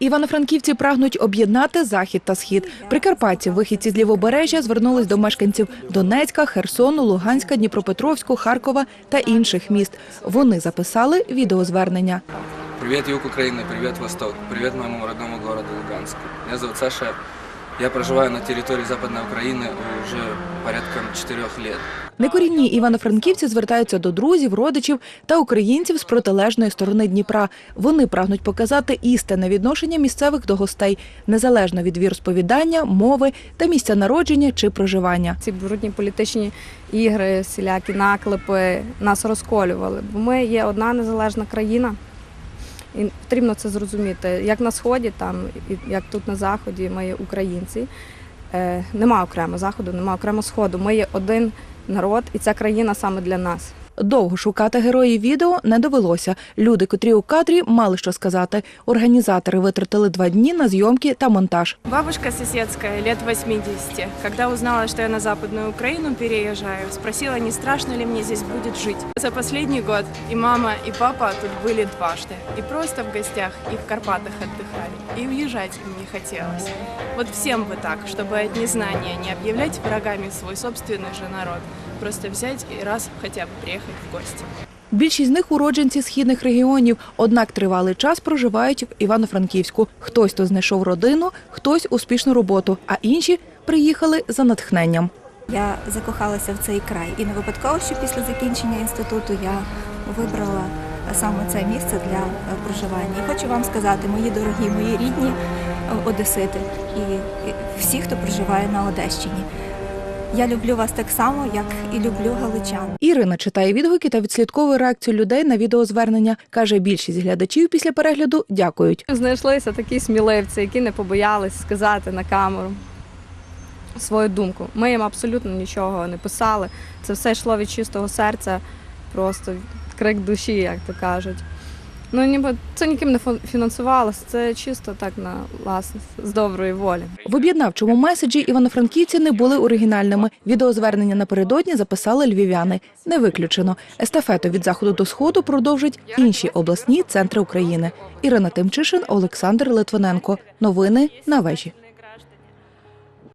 Івано-франківці прагнуть об'єднати захід та схід. Прикарпатці, вихідці з лівобережжя, звернулись до мешканців Донецька, Херсону, Луганська, Дніпропетровську, Харкова та інших міст. Вони записали відеозвернення. Привет, юг Украины, привет, Восток, привет моему родному городу Луганску. Меня зовут Саша, я проживаю на территории Западной Украины уже порядком четырех лет. Некорінні івано-франківці звертаються до друзів, родичів та українців з протилежної сторони Дніпра. Вони прагнуть показати істинне відношення місцевих до гостей, незалежно від віросповідання, мови та місця народження чи проживання. ці брудні політичні ігри, всілякі наклепи нас розколювали. Бо ми є одна незалежна країна, і потрібно це зрозуміти. Як на сході, там як тут на заході, ми є українці. Е, нема окремо заходу, нема окремо сходу. Ми є один народ, і ця країна саме для нас. Довго шукати героїв відео не довелося. Люди, котрі у кадрі, мали що сказати. Організатори витратили два дні на зйомки та монтаж. Бабушка соседская, лет 80, когда узнала, что я на Западную Украину переезжаю, спросила, не страшно ли мне здесь будет жить. За последний год и мама, и папа тут были дважды. И просто в гостях, и в Карпатах отдыхали. И уезжать им не хотелось. Вот всем бы так, чтобы от незнания не объявлять врагами свой собственный же народ. Просто взять и раз хотя бы приехать в гости. Більшість з них уродженці східних регіонів, однак тривалий час проживають в Івано-Франківську. Хтось то знайшов родину, хтось успішну роботу, а інші приїхали за натхненням. Я закохалася в цей край. І не випадково, що після закінчення інституту я вибрала саме це місце для е, проживання. І хочу вам сказати, мої дорогі, мої рідні е, одесити і і всі, хто проживає на Одещині. Я люблю вас так само, як і люблю галичан. Ірина читає відгуки та відслідковує реакцію людей на відеозвернення. Каже, більшість глядачів після перегляду дякують. Знайшлися такі сміливці, які не побоялись сказати на камеру свою думку. Ми їм абсолютно нічого не писали. Це все йшло від чистого серця, просто крик душі, як то кажуть. Ну, ніби це ніким не фінансувалося, це чисто так на власне з доброї волі. В об'єднавчому меседжі івано-франківці не були оригінальними. Відеозвернення напередодні записали львів'яни. Не виключено. Естафету від заходу до сходу продовжать інші обласні центри України. Ірина Тимчишин, Олександр Литвиненко. Новини на вежі.